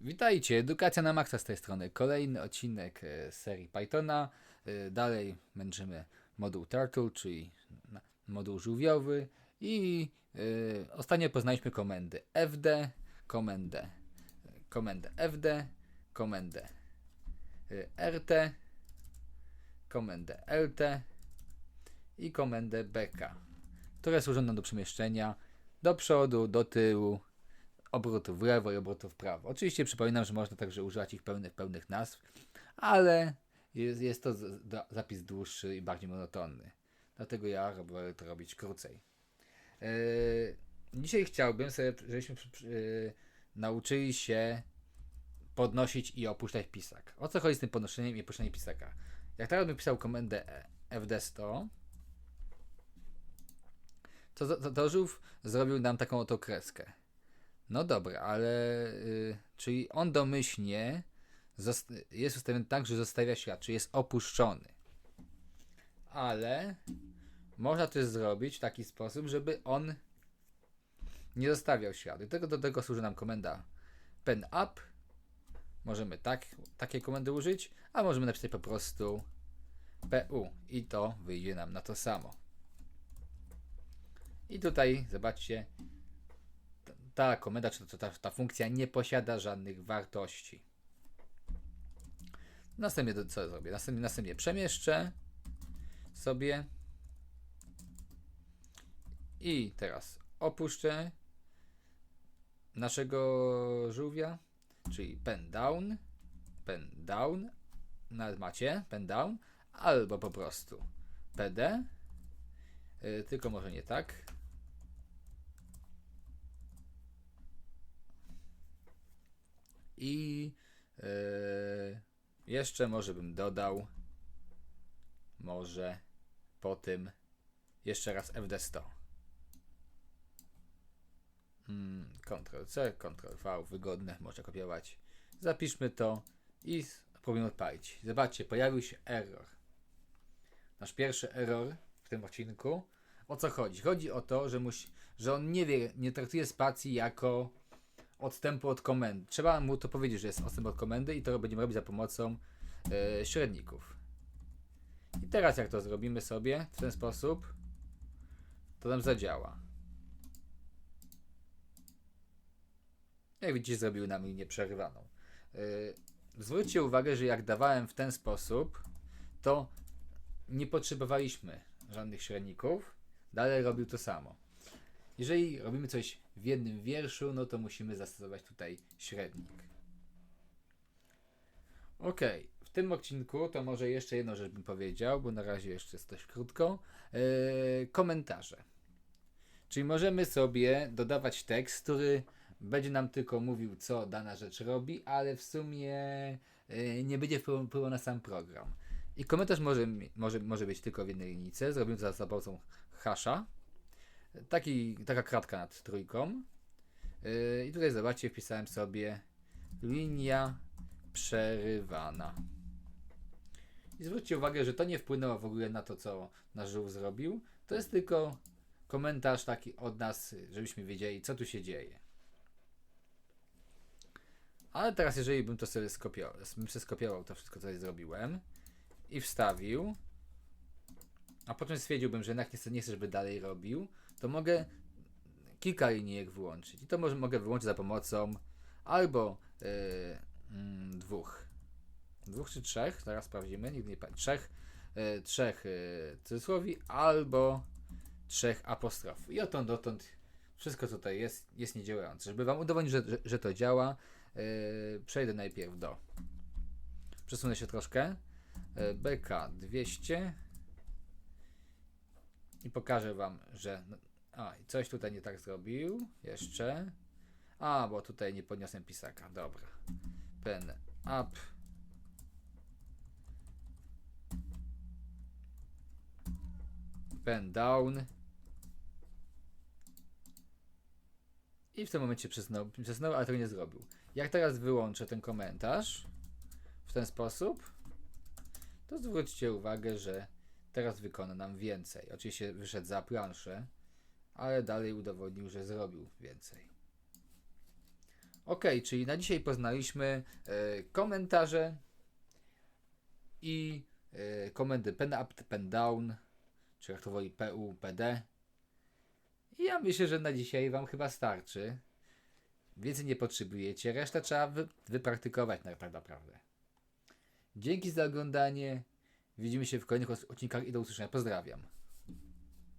Witajcie, Edukacja na Maxa z tej strony. Kolejny odcinek e, serii Pythona. E, Dalej męczymy moduł Turtle, czyli moduł żółwiowy i e, ostatnio poznaliśmy komendy fd, komendę, komendę fd, komendę rt, komendę lt i komendę bk, które służą nam do przemieszczenia do przodu, do tyłu, obrotów w lewo i obrotów w prawo. Oczywiście przypominam, że można także używać ich pełnych, pełnych nazw, ale jest, jest to zapis dłuższy i bardziej monotonny. Dlatego ja wolę to robić krócej. Yy, dzisiaj chciałbym sobie, żebyśmy yy, nauczyli się podnosić i opuszczać pisak. O co chodzi z tym podnoszeniem i opuszczeniem pisaka? Jak teraz bym pisał komendę e- fd100, to, żółw zrobił nam taką oto kreskę. No dobra, ale y, czyli on domyślnie jest ustawiony tak, że zostawia ślad, czyli jest opuszczony. Ale można też zrobić w taki sposób, żeby on nie zostawiał śladu. Tego, do tego służy nam komenda pen up. Możemy tak, takiej komendy użyć, a możemy napisać po prostu pu i to wyjdzie nam na to samo. I tutaj zobaczcie, ta komenda, czy ta, ta funkcja nie posiada żadnych wartości. Następnie co zrobię? Następnie, następnie przemieszczę sobie i teraz opuszczę naszego żółwia, czyli pen down, pen down, nawet macie pen down, albo po prostu pd, yy, tylko może nie tak, I yy, jeszcze może bym dodał, może po tym jeszcze raz FD100. Mm, Ctrl C, Ctrl V, wygodne, można kopiować. Zapiszmy to i spróbujmy odpalić. Zobaczcie, pojawił się error. Nasz pierwszy error w tym odcinku. O co chodzi? Chodzi o to, że, musi, że on nie wie, nie traktuje spacji jako odstępu od komendy. Trzeba mu to powiedzieć, że jest odstęp od komendy i to będziemy robić za pomocą e, średników. I teraz jak to zrobimy sobie w ten sposób, to nam zadziała. Jak widzicie, zrobił nam linię przerywaną. Yy, zwróćcie uwagę, że jak dawałem w ten sposób, to nie potrzebowaliśmy żadnych średników. Dalej robił to samo. Jeżeli robimy coś w jednym wierszu, no to musimy zastosować tutaj średnik. Ok, w tym odcinku to może jeszcze jedną rzecz bym powiedział, bo na razie jeszcze jest dość krótko. Yy, komentarze. Czyli możemy sobie dodawać tekst, który będzie nam tylko mówił, co dana rzecz robi, ale w sumie yy, nie będzie wpływał na sam program. I komentarz może, może, może być tylko w jednej linijce. Zrobimy to za pomocą hasza. Taki, taka kratka nad trójką. Yy, I tutaj zobaczcie, wpisałem sobie linia przerywana. I zwróćcie uwagę, że to nie wpłynęło w ogóle na to, co nasz żółw zrobił. To jest tylko komentarz taki od nas, żebyśmy wiedzieli, co tu się dzieje. Ale teraz, jeżeli bym to sobie skopiował, bym sobie skopiował to wszystko, co zrobiłem i wstawił, a potem stwierdziłbym, że jednak nie chcę, nie chcę, żeby dalej robił, to mogę kilka linijek wyłączyć. I to może, mogę wyłączyć za pomocą albo yy, mm, dwóch, dwóch czy trzech, zaraz sprawdzimy, nigdy nie pamiętam, trzech, yy, trzech yy, cudzysłowi, albo trzech apostrofów. I odtąd dotąd wszystko tutaj jest, jest niedziałające. Żeby Wam udowodnić, że, że, że to działa, yy, przejdę najpierw do, przesunę się troszkę, yy, BK200 i pokażę Wam, że no, a, coś tutaj nie tak zrobił. Jeszcze. A, bo tutaj nie podniosłem pisaka. Dobra. Pen up. Pen down. I w tym momencie przesunął, przesunął, ale tego nie zrobił. Jak teraz wyłączę ten komentarz w ten sposób, to zwróćcie uwagę, że teraz wykona nam więcej. Oczywiście wyszedł za planszę, ale dalej udowodnił, że zrobił więcej. Ok, czyli na dzisiaj poznaliśmy e, komentarze i e, komendy pen up, pen down, czy jak to woli PU, PD. I ja myślę, że na dzisiaj Wam chyba starczy. Więcej nie potrzebujecie, resztę trzeba wy, wypraktykować tak naprawdę. Dzięki za oglądanie. Widzimy się w kolejnych odcinkach i do usłyszenia. Pozdrawiam.